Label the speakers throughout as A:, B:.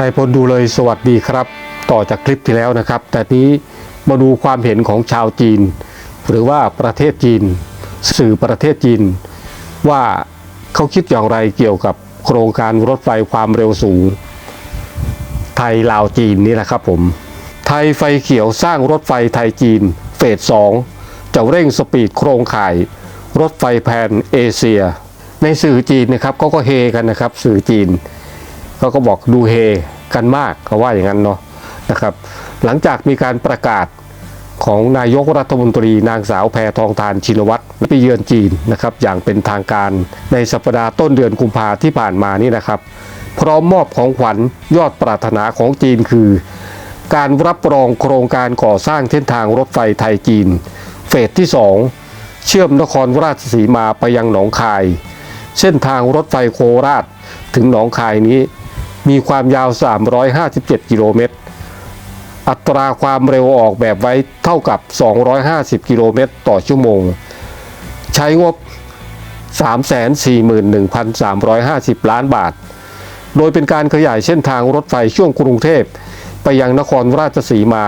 A: นายพลดูเลยสวัสดีครับ ต่อจากคลิปที่แล้วนะครับ แต่นี้มาดูความเห็นของชาวจีน หรือว่าประเทศจีน สื่อประเทศจีน ว่าเขาคิดอย่างไรเกี่ยวกับโครงการรถไฟความเร็วสูง ไทยลาวจีนนี่แหละครับผม ไทยไฟเขียวสร้างรถไฟไทยจีน เฟสสองจะเร่งสปีดโครงข่าย รถไฟแผนเอเชีย ในสื่อจีนนะครับเขาก็เฮกันนะครับ สื่อจีน เขาก็บอกดูเฮกันมากเขาว่าอย่างนั้นเนาะนะครับ หลังจากมีการประกาศของนายกรัฐมนตรีนางสาวแพทองทานชินวัตรไปเยือนจีนนะครับ อย่างเป็นทางการในสัปดาห์ต้นเดือนกุมภาที่ผ่านมานี่นะครับ พร้อมมอบของขวัญยอดปรารถนาของจีนคือ การรับรองโครงการก่อสร้างเส้นทางรถไฟไทยจีน เฟสที่ 2 เชื่อมนครราชสีมาไปยังหนองคาย เส้นทางรถไฟโคราชถึงหนองคายนี้ มีความยาว 357 กิโลเมตร อัตราความเร็วออกแบบไว้เท่ากับ 250 กิโลเมตรต่อชั่วโมง ใช้งบ 341,350 ล้านบาท โดยเป็นการขยายเส้นทางรถไฟช่วงกรุงเทพ ไปยังนครราชสีมา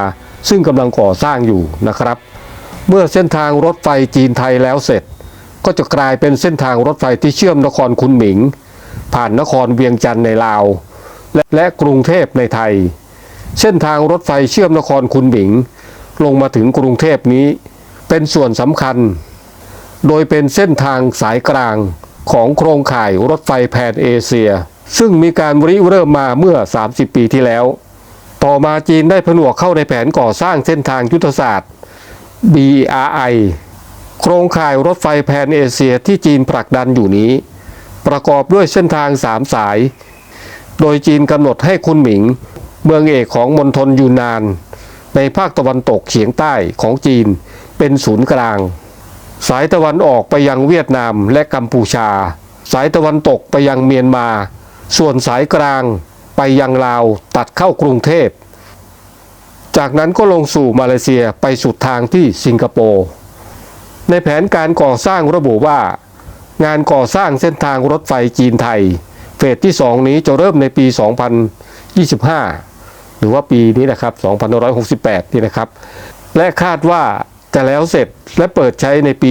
A: ซึ่งกำลังก่อสร้างอยู่นะครับ เมื่อเส้นทางรถไฟจีนไทยแล้วเสร็จ ก็จะกลายเป็นเส้นทางรถไฟที่เชื่อมนครคุนหมิง ผ่านนครเวียงจันทร์ในลาว และกรุงเทพในไทย เส้นทางรถไฟเชื่อมนครคุนหมิง ลงมาถึงกรุงเทพนี้ เป็นส่วนสำคัญ โดยเป็นเส้นทางสายกลางของโครงข่ายรถไฟแผนเอเชีย ซึ่งมีการริเริ่มมาเมื่อ 30 ปีที่แล้ว ต่อมาจีนได้ผนวกเข้าในแผนก่อสร้างเส้นทางยุทธศาสตร์ BRI โครงข่ายรถไฟแผนเอเชียที่จีนผลักดันอยู่นี้ ประกอบด้วยเส้นทางสามสาย โดยจีนกำหนดให้คุนหมิง เมืองเอกของมณฑลยูนนาน ในภาคตะวันตกเฉียงใต้ของจีนเป็นศูนย์กลาง สายตะวันออกไปยังเวียดนามและกัมพูชา สายตะวันตกไปยังเมียนมา ส่วนสายกลางไปยังลาวตัดเข้ากรุงเทพ จากนั้นก็ลงสู่มาเลเซียไปสุดทางที่สิงคโปร์ในแผนการก่อสร้างระบุว่า งานก่อสร้างเส้นทางรถไฟจีนไทย สที่ 2 นี้จะเริ่มในปี 2025 หรือว่าปีนี้นะครับ2568 นี่นะครับ และคาดว่าจะแล้วเสร็จและเปิดใช้ในปี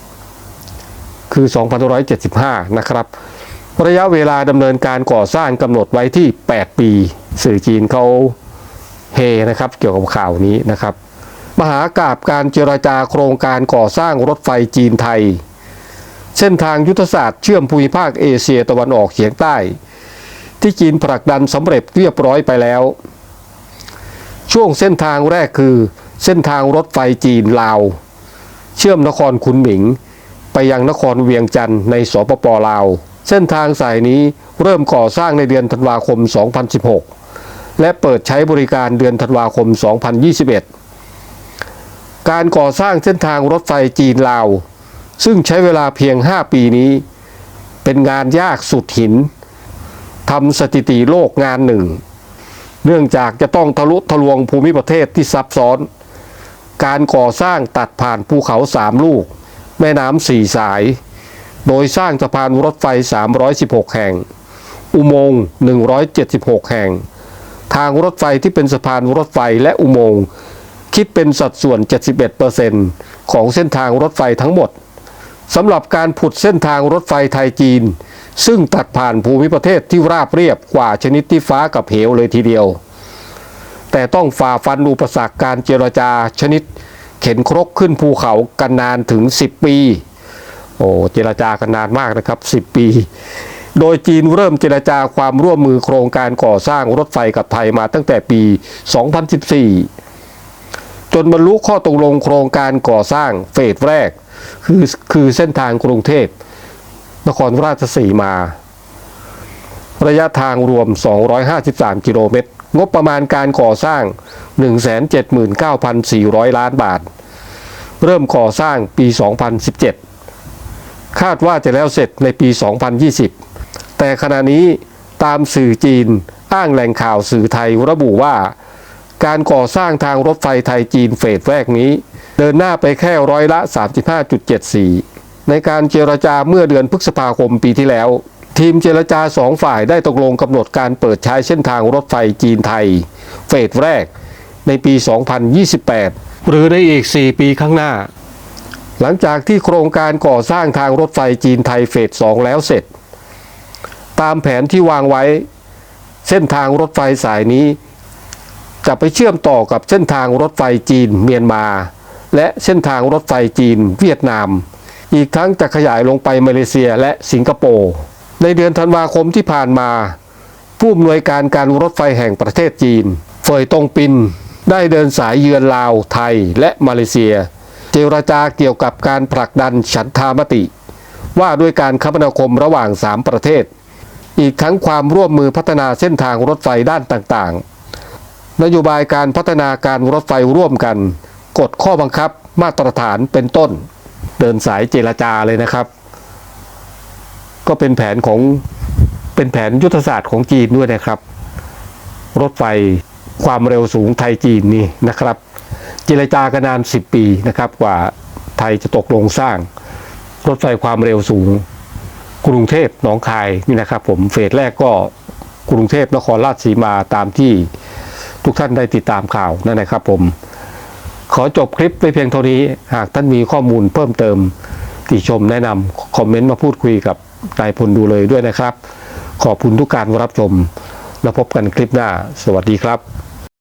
A: 2031 คือ 2575 นะครับ ระยะเวลาดำเนินการก่อสร้างกำหนดไว้ที่ 8 ปี สื่อจีนเขาเฮนะครับเกี่ยวกับข่าวนี้นะครับ มหากาบการเจรจาโครงการก่อสร้างรถไฟจีนไทย เส้นทางยุทธศาสตร์เชื่อมภูมิภาคเอเชียตะวันออกเฉียงใต้ ที่จีนผลักดันสำเร็จเรียบร้อยไปแล้ว ช่วงเส้นทางแรกคือ เส้นทางรถไฟจีนลาว เชื่อมนครคุนหมิง ไปยังนครเวียงจันทร์ในสปปลาว เส้นทางสายนี้เริ่มก่อสร้างในเดือนธันวาคม 2016 และเปิดใช้บริการเดือนธันวาคม 2021 การก่อสร้างเส้นทางรถไฟจีนลาว ซึ่งใช้เวลาเพียง 5 ปีนี้ เป็นงานยากสุดหินทำสถิติโลกงานหนึ่ง เนื่องจากจะต้องทะลุทะลวงภูมิประเทศที่ซับซ้อน การก่อสร้างตัดผ่านภูเขาสามลูก แม่น้ำสี่สาย โดยสร้างสะพานรถไฟ 316 แห่ง อุโมงค์ 176 แห่ง ทางรถไฟที่เป็นสะพานรถไฟและอุโมงค์คิดเป็นสัดส่วน 71%ของเส้นทางรถไฟทั้งหมด สำหรับการผุดเส้นทางรถไฟไทยจีน ซึ่งตัดผ่านภูมิประเทศที่ราบเรียบกว่าชนิดที่ฟ้ากับเหวเลยทีเดียว แต่ต้องฝ่าฟันอุปสรรคการเจรจาชนิดเข็นครกขึ้นภูเขากันนานถึง 10 ปี โอ้เจรจากันนานมากนะครับ 10 ปี โดยจีนเริ่มเจรจาความร่วมมือโครงการก่อสร้างรถไฟกับไทยมาตั้งแต่ปี 2014 จนบรรลุข้อตกลงโครงการก่อสร้างเฟสแรก คือคือเส้นทางกรุงเทพนครราชสีมา ระยะทางรวม 253 กิโลเมตร งบประมาณการก่อสร้าง 179,400 ล้านบาท เริ่มก่อสร้างปี 2017 คาดว่าจะแล้วเสร็จในปี 2020 แต่ขณะนี้ตามสื่อจีนอ้างแหล่งข่าวสื่อไทยระบุว่า การก่อสร้างทางรถไฟไทยจีนเฟสแรกนี้ เดินหน้าไปแค่ร้อยละ 35.74 ในการเจรจาเมื่อเดือนพฤษภาคมปีที่แล้ว ทีมเจรจาสองฝ่ายได้ตกลงกำหนดการเปิดใช้เส้นทางรถไฟจีนไทย เฟสแรก ในปี 2028 หรือในอีก 4 ปีข้างหน้า หลังจากที่โครงการก่อสร้างทางรถไฟจีนไทยเฟส 2 แล้วเสร็จ ตามแผนที่วางไว้ เส้นทางรถไฟสายนี้ จะไปเชื่อมต่อกับเส้นทางรถไฟจีนเมียนมา และเส้นทางรถไฟจีน เวียดนาม อีกทั้งจะขยายลงไปมาเลเซียและสิงคโปร์ ในเดือนธันวาคมที่ผ่านมา ผู้อำนวยการการรถไฟแห่งประเทศจีน เฟยตงปิน ได้เดินสายเยือนลาว ไทยและมาเลเซีย เจรจาเกี่ยวกับการผลักดันฉันทามติ ว่าด้วยการคมนาคมระหว่าง 3 ประเทศ อีกทั้งความร่วมมือพัฒนาเส้นทางรถไฟด้านต่างๆ นโยบายการพัฒนาการรถไฟร่วมกัน กฎข้อบังคับมาตรฐานเป็นต้น เดินสายเจรจาเลยนะครับ ก็เป็นแผนของเป็นแผนยุทธศาสตร์ของจีนด้วยนะครับ รถไฟความเร็วสูงไทยจีนนี่นะครับ เจรจากันนาน 10 ปีนะครับกว่าไทยจะตกลงสร้าง รถไฟความเร็วสูง กรุงเทพหนองคายนี่นะครับ ผมเฟสแรกก็กรุงเทพนครราชสีมาตามที่ทุกท่านได้ติดตามข่าวนั่นนะครับผม ขอจบคลิปไปเพียงเท่านี้ หากท่านมีข้อมูลเพิ่มเติมติชมแนะนำคอมเมนต์มาพูดคุยกับนายพลดูเลยด้วยนะครับ ขอบคุณทุกการรับชม แล้วพบกันคลิปหน้า สวัสดีครับ